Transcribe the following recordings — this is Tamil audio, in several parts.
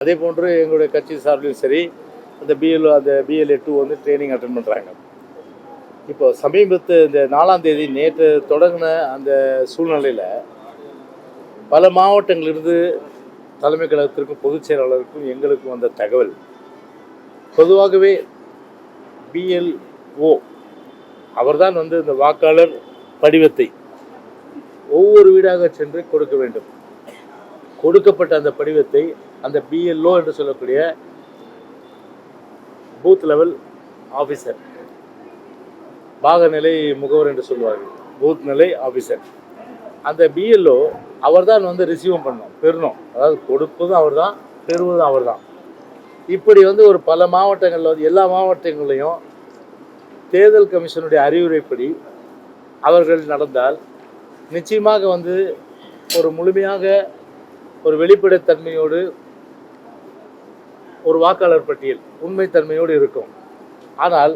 அதே போன்று எங்களுடைய கட்சி சார்பிலும் சரி அந்த பிஎல்ஓ அந்த பிஎல்ஏ டூ வந்து ட்ரைனிங் அட்டன் பண்ணுறாங்க இப்போ சமீபத்து இந்த நாலாம் தேதி நேற்று தொடங்கின அந்த சூழ்நிலையில் பல மாவட்டங்களிலிருந்து தலைமை கழகத்திற்கும் பொதுச் செயலாளருக்கும் எங்களுக்கும் வந்த தகவல் பொதுவாகவே பிஎல்ஓ அவர்தான் வந்து இந்த வாக்காளர் படிவத்தை ஒவ்வொரு வீடாக சென்று கொடுக்க வேண்டும். கொடுக்கப்பட்ட அந்த படிவத்தை அந்த பிஎல்ஓ என்று சொல்லக்கூடிய பூத் லெவல் ஆஃபீஸர் பாகநிலை முகவர் என்று சொல்லுவார்கள். பூத் நிலை ஆஃபீஸர் அந்த பிஎல்ஓ அவர்தான் வந்து ரிசீவும் பண்ணோம் பெறணும். அதாவது கொடுப்பதும் அவர் தான் பெறுவதும் அவர் தான் இப்படி வந்து ஒரு பல மாவட்டங்களில் வந்து எல்லா மாவட்டங்களையும் தேர்தல் கமிஷனுடைய அறிவுரைப்படி அவர்கள் நடந்தால் நிச்சயமாக வந்து ஒரு முழுமையாக ஒரு வெளிப்படைத்தன்மையோடு ஒரு வாக்காளர் பட்டியல் உண்மைத்தன்மையோடு இருக்கும். ஆனால்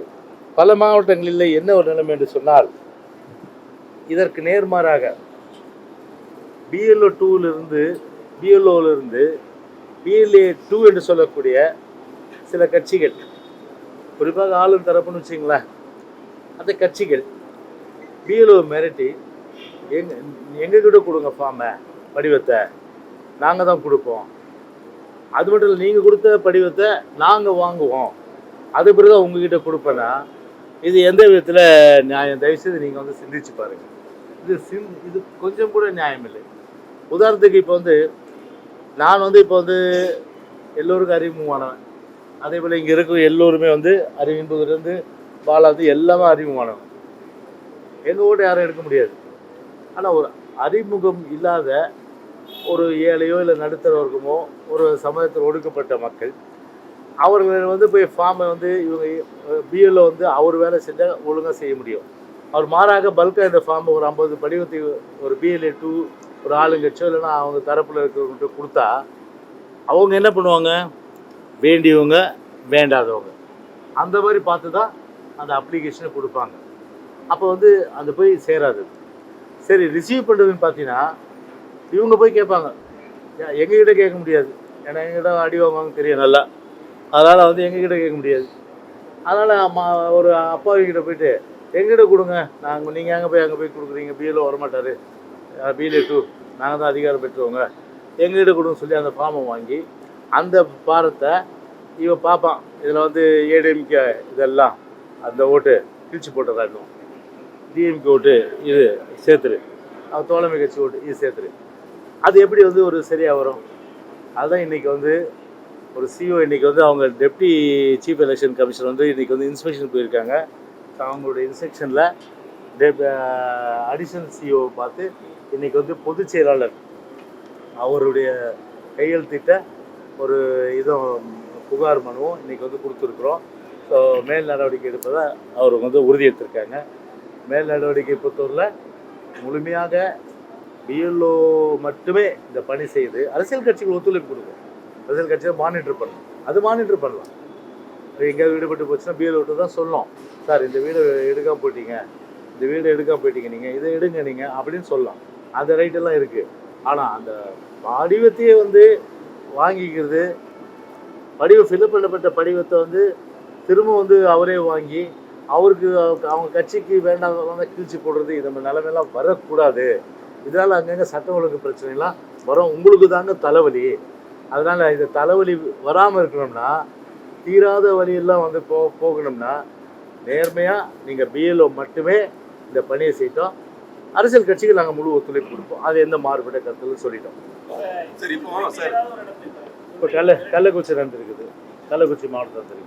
பல மாவட்டங்களில் என்ன ஒரு நிலைமை என்று சொன்னால் இதற்கு நேர்மாறாக பிஎல்ஓ டூவிலிருந்து பிஎல்ஓவிலிருந்து பிஎல்ஏ டூ என்று சொல்லக்கூடிய சில கட்சிகள் குறிப்பாக ஆளும் தரப்புன்னு வச்சிங்களேன் அந்த கட்சிகள் பிஎல்ஓ மிரட்டி எங்க எங்ககிட்ட கொடுங்க ஃபார்மை வடிவத்தை நாங்கள் தான் கொடுப்போம். அது மட்டும் இல்லை நீங்கள் கொடுத்த படிவத்தை நாங்கள் வாங்குவோம். அது பிறகு தான் உங்ககிட்ட கொடுப்பேன்னா இது எந்த விதத்தில் நியாயம்? தயவுசெய்து நீங்கள் வந்து சிந்திச்சு பாருங்கள் இது சிந் இது கொஞ்சம் கூட நியாயம் இல்லை. உதாரணத்துக்கு இப்போ வந்து நான் வந்து இப்போ வந்து எல்லோருக்கும் அறிமுகமானவன். அதே போல் இங்கே இருக்கிற எல்லோருமே வந்து அறிவின்பதுலேருந்து பாலா வந்து எல்லாமே அறிமுகமானவன். எங்கள் ஓட்டு யாரும் எடுக்க முடியாது. ஆனால் ஒரு அறிமுகம் இல்லாத ஒரு ஏழையோ இல்லை நடுத்தர வர்க்கமோ ஒரு சமூகத்தில் ஒடுக்கப்பட்ட மக்கள் அவர்கள் வந்து போய் ஃபார்மை வந்து இவங்க பிஎல்ஓ வந்து அவர் வேலை செஞ்சால் ஒழுங்காக செய்ய முடியும். அவர் மாறாக பல்காக இந்த ஃபார்மை ஒரு ஐம்பது படிவத்தை ஒரு பிஎல்ஏ டூ ஒரு ஆளுங்கட்சோ இல்லைன்னா அவங்க தரப்பில் இருக்கிறவங்கள்ட்ட கொடுத்தா அவங்க என்ன பண்ணுவாங்க? வேண்டியவங்க வேண்டாதவங்க. அந்த மாதிரி பார்த்து தான் அந்த அப்ளிகேஷனை கொடுப்பாங்க. அப்போ வந்து அது போய் சேராது. சரி ரிசீவ் பண்ணுறதுன்னு பார்த்தீங்கன்னா இவங்க போய் கேட்பாங்க. ஏன் எங்ககிட்ட கேட்க முடியாது. ஏன்னா எங்ககிட்ட அடி வாங்குவாங்க தெரியும் நல்லா. அதனால் வந்து எங்ககிட்ட கேட்க முடியாது. அதனால் அம்மா ஒரு அப்பாவிக்கிட்ட போயிட்டு எங்கிட்ட கொடுங்க. நாங்கள் நீங்கள் அங்கே போய் அங்கே போய் கொடுக்குறீங்க? பிஎல்ஓ வரமாட்டார். பிஎல்ஏ டூ நாங்கள் தான் அதிகாரம் பெற்றுவோங்க. எங்ககிட்ட கொடுங்க சொல்லி அந்த ஃபார்மை வாங்கி அந்த பாரத்தை இவன் பார்ப்பான். இதில் வந்து ஏடிஎம்கே இதெல்லாம் அந்த ஓட்டு கிழிச்சு போட்டுறாங்க டிஎம்கே ஓட்டு இது சேர்த்துரு அவன் தோழமை கட்சி ஓட்டு இது சேர்த்துரு அது எப்படி வந்து ஒரு சரியாக வரும்? அதுதான் இன்றைக்கி வந்து ஒரு சிஓ இன்றைக்கி வந்து அவங்க டெப்டி சீஃப் எலெக்ஷன் கமிஷனர் வந்து இன்றைக்கி வந்து இன்ஸ்பெக்ஷன் போயிருக்காங்க. அவங்களுடைய இன்ஸ்பெக்ஷனில் டெப் அடிஷனல் சிஓ பார்த்து இன்றைக்கி வந்து பொதுச் செயலாளர் அவருடைய கையெழுத்திட்ட ஒரு இதுவும் புகார் மனுவும் இன்றைக்கி வந்து கொடுத்துருக்குறோம். ஸோ மேல் நடவடிக்கை எடுப்பதை அவர் வந்து உறுதியெடுத்திருக்காங்க. மேல் நடவடிக்கை பொறுத்தவரையில் முழுமையாக பிஎல்ஓ மட்டுமே இந்த பணி செய்து அரசியல் கட்சிகள் ஒத்துழைப்பு கொடுக்கும். அரசியல் கட்சியை மானிட்டர் பண்ணணும். அது மானிட்டர் பண்ணலாம். எங்கேயாவது வீடுபட்டு போச்சுன்னா பிஎல்ஓட்டு தான் சொல்லணும். சார் இந்த வீடு எடுக்காமல் போயிட்டீங்க. இந்த வீடு எடுக்காமல் போயிட்டீங்க நீங்கள் இதை எடுங்க நீங்கள் அப்படின்னு சொல்லலாம். அந்த ரைட்டெல்லாம் இருக்குது ஆனால் அந்த படிவத்தையே வந்து வாங்கிக்கிறது படிவம் ஃபில்அப் பண்ணப்பட்ட படிவத்தை வந்து திரும்ப வந்து அவரே வாங்கி அவருக்கு அவங்க- கட்சிக்கு வேண்டாம் கிழிச்சு போடுறது இந்த மாதிரி நிலைமையெல்லாம் வரக்கூடாது. இதனால் அங்கங்கே சட்ட ஒழுங்கு பிரச்சனைலாம் வரும். உங்களுக்கு தாங்க தலைவலி. அதனால் இந்த தலைவலி வராமல் இருக்கணும்னா தீராத வழியெல்லாம் வந்து போ போகணும்னா நேர்மையாக நீங்கள் பிஎல்ஓ மட்டுமே இந்த பணியை செய்தோம் அரசியல் கட்சிகள் நாங்கள் முழு ஒத்துழைப்பு கொடுப்போம். அது எந்த மாறுபட்ட கருத்துன்னு சொல்லிட்டோம். சரி இப்போ சார். இப்போ கள்ள கள்ளக்குறிச்சி நடந்திருக்குது. கள்ளக்குறிச்சி மாவட்டம்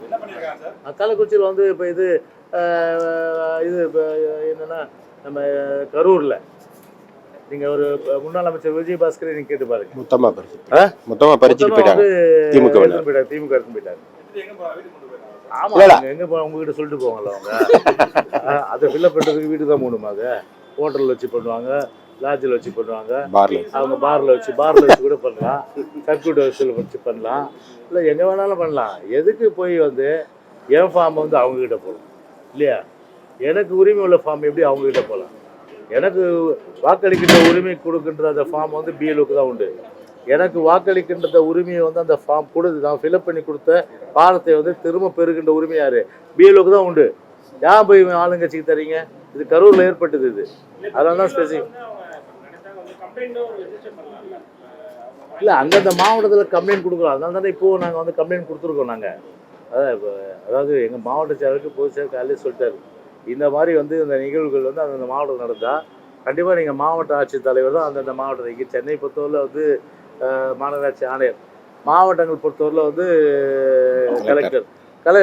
அஹ் கள்ளக்குறிச்சியில் வந்து இப்போ இது இது இப்போ என்னென்னா நம்ம கரூரில் நீங்கள் ஒரு முன்னாள் அமைச்சர் விஜயபாஸ்கரை நீங்கள் கேட்டு பாருங்க. மொத்தமா பறிச்சு ஆ? மொத்தமா பறிச்சுட்டு போயிட்டாங்க. திமுக போயிட்டாரு? திமுக எடுத்து போயிட்டாரு. எடுத்துட்டு எங்க போ-. அவங்க உங்ககிட்ட சொல்லிட்டு போவாங்கல்ல அவங்க? அதை ஃபில்அப் பண்ணுறதுக்கு வீடு தான் அதை ஹோட்டலில் வச்சு பண்ணுவாங்க லாட்ஜில் வச்சு பண்ணுவாங்க. அவங்க பாரில் வச்சு பாரில் வச்சு கூட பண்ணலாம். சர்க்கியூட் ஹவுஸில் வச்சு பண்ணலாம். இல்லை எங்கே வேணாலும் பண்ணலாம். எதுக்கு போய் வந்து என் ஃபார்ம் வந்து அவங்கக்கிட்ட போகலாம் இல்லையா? எனக்கு உரிமை உள்ள ஃபார்ம் எப்படி அவங்கக்கிட்ட போகலாம்? எனக்கு வாக்களிக்கின்ற உரிமை கொடுக்கின்ற அந்த ஃபார்ம் வந்து பிஎல்ஓக்கு தான் உண்டு. எனக்கு வாக்களிக்கின்ற உரிமையை வந்து அந்த ஃபார்ம் கொடுத்து நான் ஃபில்அப் பண்ணி கொடுத்த பாரத்தை வந்து திரும்ப பெறுகின்ற உரிமை யார்? பிஎல்ஓக்கு தான் உண்டு. ஏன் போய் ஆளுங்கட்சிக்கு தரீங்க? இது கரூரில் ஏற்பட்டது இது. அதனால தான் ஸ்பெசிஃபிக் இல்லை அந்தந்த மாவட்டத்தில் கம்ப்ளைண்ட் கொடுக்குறோம் அதனால தானே இப்போது நாங்கள் வந்து கம்ப்ளைண்ட் கொடுத்துருக்கோம் நாங்கள் அதான் இப்போ அதாவது எங்கள் மாவட்ட செயலருக்கு பொதுச் செயலர் காலையில் சொல்லிட்டாரு. இந்த மாதிரி வந்து இந்த நிகழ்வுகள் வந்து அந்தந்த மாவட்டம் நடந்தால் கண்டிப்பாக நீங்கள் மாவட்ட ஆட்சித்தலைவர் தான் அந்தந்த மாவட்டத்துக்கு. சென்னை பொறுத்தவரையில் வந்து மாநகராட்சி ஆணையர். மாவட்டங்கள் பொறுத்தவரையில் வந்து கலெக்டர். கலை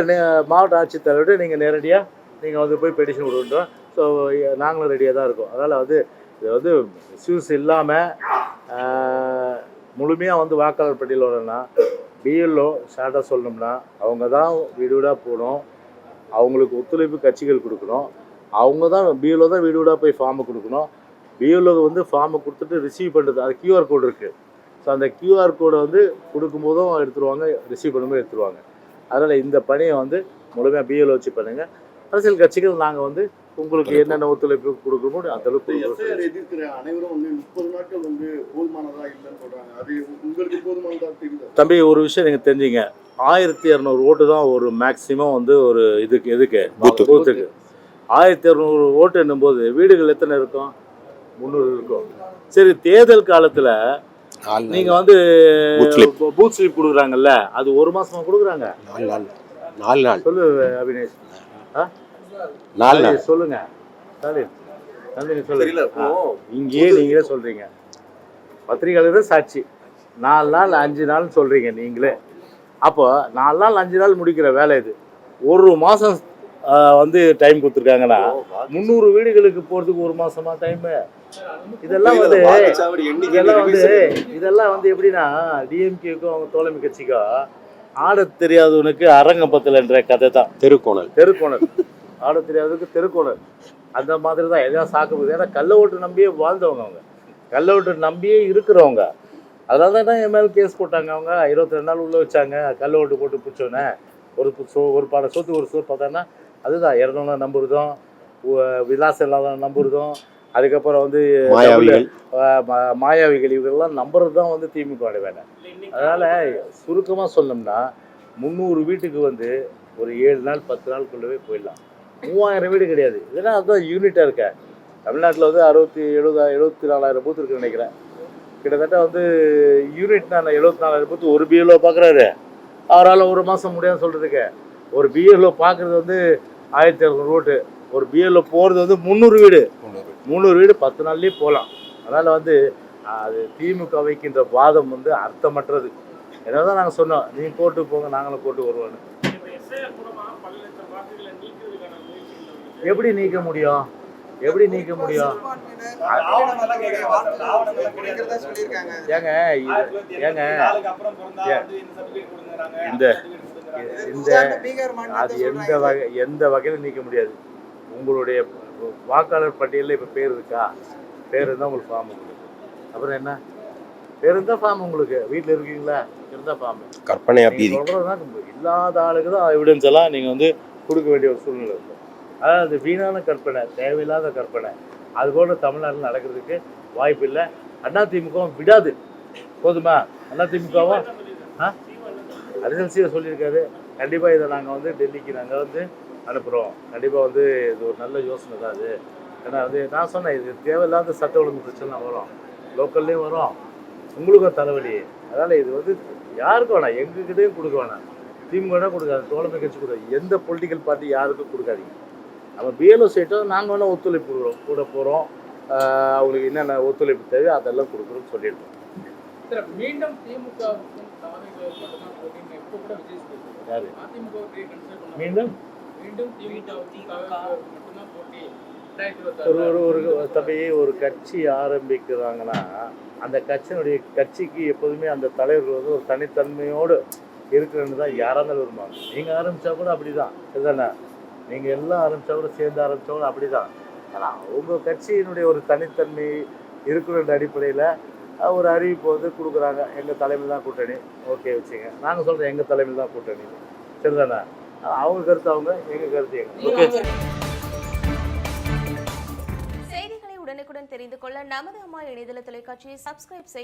மாவட்ட ஆட்சித்தலைவர்கிட்ட நீங்கள் நேரடியாக நீங்கள் வந்து போய் பெடிஷன் கொடுக்குறோம் ஸோ நாங்களும் ரெடியாக தான் இருக்கோம். அதனால் வந்து இது வந்து மிஸ்யூஸ் இல்லாமல் முழுமையாக வந்து வாக்காளர் பட்டியல் வரணும்னா பிஎல்ஓ ஷார்ட்டாக சொல்லணும்னா அவங்க தான் வீடு வீடாக போகணும். அவங்களுக்கு ஒத்துழைப்பு கட்சிகள் கொடுக்கணும். அவங்க தான் பிஎல்ஓ தான் வீடு வீடாக போய் ஃபார்மை கொடுக்கணும். பிஎல்ஓ வந்து ஃபார்மை கொடுத்துட்டு ரிசீவ் பண்ணுறது அது கியூஆர் கோடு இருக்குது ஸோ அந்த கியூஆர் கோடை வந்து கொடுக்கும்போதும் எடுத்துருவாங்க ரிசீவ் பண்ணும்போது எடுத்துருவாங்க. அதனால் இந்த பணியை வந்து முழுமையாக பிஎல்ஓ வச்சு பண்ணுங்கள் அரசியல் கட்சிகள் நாங்கள் வந்து உங்களுக்கு என்னென்ன ஒத்துழைப்பு கொடுக்கணுமோ அந்த அளவுக்கு எதிர்க்கிற அனைவரும் வந்து முப்பது நாட்கள் வந்து போதுமானதா இல்லைன்னு சொல்றாங்க. அது உங்களுக்கு போதுமானதா தெரியல தம்பி ஒரு விஷயம் நீங்கள் தெரிஞ்சுங்க. ஆயிரத்தி இரநூறு ஓட்டு தான் ஒரு மேக்ஸிமம் வந்து ஒரு இதுக்கு எதுக்கு பூத்து. பூத்துக்கு ஆயிரத்தி இரநூறு ஓட்டு என்னும்போது வீடுகள் எத்தனை இருக்கும்? முந்நூறு இருக்கும். சரி தேர்தல் காலத்தில் நீங்கள் வந்து. பூத் ஸ்லிப் கொடுக்குறாங்கல்ல அது ஒரு மாசமா கொடுக்குறாங்க? நாலு நாள் நாலு நாள் சொல்லு அபினேஷ். ஆ? நாலு நாள் சரி, சொல்லுங்க. ஸ்டாலின் சொல்லுங்க இங்கேயே நீங்களே சொல்றீங்க. பத்திரிகையாளர் சாட்சி. நாலு நாள் அஞ்சு நாள் சொல்றீங்க நீங்களே. அப்போ நாலு நாள் அஞ்சு நாள் முடிக்கிற வேலை இது. ஒரு மாசம் ஆ, வந்து டைம் கொடுத்துருக்காங்கன்னா முந்நூறு வீடுகளுக்கு போறதுக்கு ஒரு மாசமா டைம் இதெல்லாம் வந்து இதெல்லாம் வந்து இதெல்லாம் வந்து எப்படின்னா டிஎம்கேக்கும் அவங்க தோழமை கட்சிக்கும் ஆடத் தெரியாதவனுக்கு அரங்கப்பத்தலன்ற கதை தான். தெருக்கோணல். தெருக்கோணல். ஆட தெரியாததுக்கு தெருக்கோணல். அந்த மாதிரி தான் எதாவது சாக்கு போகுது ஏன்னா கள்ள ஓட்டு நம்பியே வாழ்ந்தவங்க அவங்க. கள்ள ஓட்டு நம்பியே இருக்கிறவங்க. அதனால தான் என் மேலே கேஸ் போட்டாங்க. அவங்க இருபத்தி ரெண்டு நாள் உள்ளே வச்சாங்க. கள்ள ஓட்டு போட்டு பிடிச்சோன்னே ஒரு சோ ஒரு பாட சொத்து ஒரு சோறு பார்த்தான்னா அதுதான் இறந்தவங்க நம்புறதும் விலாசம் இல்லாத நம்புறதும் அதுக்கப்புறம் வந்து மாயாவிகள். இவர்கள்லாம் நம்புறது தான் வந்து திமுக வேலை. அதனால் சுருக்கமாக சொன்னோம்னா முந்நூறு வீட்டுக்கு வந்து ஒரு ஏழு நாள் பத்து நாளுக்குள்ளவே போயிடலாம். மூவாயிரம் வீடு கிடையாது. இதெல்லாம் அதுதான் யூனிட்டாக இருக்க. தமிழ்நாட்டில் வந்து அறுபத்தி எழுபதா எழுபத்தி நாலாயிரம் பூத்து இருக்குன்னு நினைக்கிறேன். கிட்டத்தட்ட வந்து யூனிட்னா நான் எழுபத்தி நாலாயிரம் பூத்து ஒரு பிஎல்ஓ பார்க்குறாரு அவரால் ஒரு மாதம் முடியாதுன்னு சொல்கிறதுக்கு ஒரு பிஎல்ஓ பார்க்குறது வந்து ஆயிரத்தி இரநூறு ஓட்டு. ஒரு பிஎல்ஓ போகிறது வந்து முந்நூறு வீடு. முந்நூறு. முந்நூறு வீடு பத்து நாள்லேயே போகலாம் அதனால் வந்து அது திமுக வைக்கின்ற வாதம் வந்து அர்த்தமற்றது. என்னதான் நாங்கள் சொன்னோம் நீங்கள் கோர்ட்டுக்கு போங்க நாங்களும் கோர்ட்டுக்கு வருவோன்னு எப்படி நீக்க முடியும்? எப்படி நீக்க முடியும்? ஏங்க ஏங்க இந்த இந்த அது எந்த வகை எந்த வகையிலும் நீக்க முடியாது. உங்களுடைய வாக்காளர் பட்டியலில் இப்போ பேர் இருக்கா? பேர் இருந்தால் உங்களுக்கு ஃபார்ம் உங்களுக்கு அப்புறம் என்ன? பேர் இருந்தால் ஃபார்ம் உங்களுக்கு. வீட்டில் இருக்கீங்களா? இருந்தால் ஃபார்ம் சொல்றதுதான் நம்ம இல்லாத ஆளுக்கு தான் எவிடன்ஸ் எல்லாம் நீங்க வந்து கொடுக்க வேண்டிய ஒரு சூழ்நிலை இருக்கும் அதாவது அது வீணான கற்பனை தேவையில்லாத கற்பனை. அது போல தமிழ்நாட்டில் நடக்கிறதுக்கு வாய்ப்பு இல்லை. அதிமுகவும் விடாது. போதுமா? அதிமுகவும் ஆ? அரசியல் சொல்லியிருக்காரு கண்டிப்பாக இதை நாங்கள் வந்து டெல்லிக்கு நாங்கள் வந்து அனுப்புகிறோம் கண்டிப்பாக வந்து இது ஒரு நல்ல யோசனை தான் அது. ஏன்னா வந்து நான் சொன்னேன் இது தேவையில்லாத சட்ட ஒழுங்கு பிரச்சனை வரும். லோக்கல்லையும் வரும். உங்களுக்கும் தலைவலி. அதனால் இது வந்து யாருக்கும் வேணாம். எங்ககிட்டையும் கொடுக்க வேணாம். திமுக கொடுக்காது. தோழமை கட்சி கொடுக்காது எந்த பொலிட்டிக்கல் பார்ட்டி யாருக்கும் கொடுக்காதீங்க. நம்ம பிஎல்ஓ சைட்டோ நாங்கள் வேணால் ஒத்துழைப்பு கூட போகிறோம் அவங்களுக்கு என்னென்ன ஒத்துழைப்பு தேவை அதெல்லாம் கொடுக்குறோம்னு சொல்லியிருக்கோம். மீண்டும். யாரு? மீண்டும்? ஒரு ஒரு ஒரு தம்பி ஒரு கட்சி ஆரம்பிக்கிறாங்கன்னா அந்த கட்சியினுடைய கட்சிக்கு எப்போதுமே அந்த தலைவர்கள் வந்து ஒரு தனித்தன்மையோடு இருக்கிறன்னு தான் யாராக இருந்தாலும் விரும்புவாங்க நீங்கள் ஆரம்பித்தா கூட அப்படி தான் இதுதானே நீங்கள் எல்லாம் ஆரம்பித்தா கூட சேர்ந்து ஆரம்பித்தா கூட அப்படி தான் ஆனால் உங்கள் கட்சியினுடைய ஒரு தனித்தன்மை இருக்கிற அடிப்படையில் ஒரு அறிவிப்பு வந்து கொடுக்குறாங்க. எங்கள் தலைமையில் தான் கூட்டணி. ஓகே வச்சுங்க நாங்கள் சொல்கிறோம் எங்கள் தலைமையில் தான் கூட்டணி. சரிதானே? அவங்க கருத்து அவங்க எங்கள் கருத்து எங்க? ஓகே செய்திகளை உடனுக்குடன் தெரிந்து கொள்ள நமது அம்மா இணையதள தொலைக்காட்சியை சப்ஸ்கிரைப் செய்ய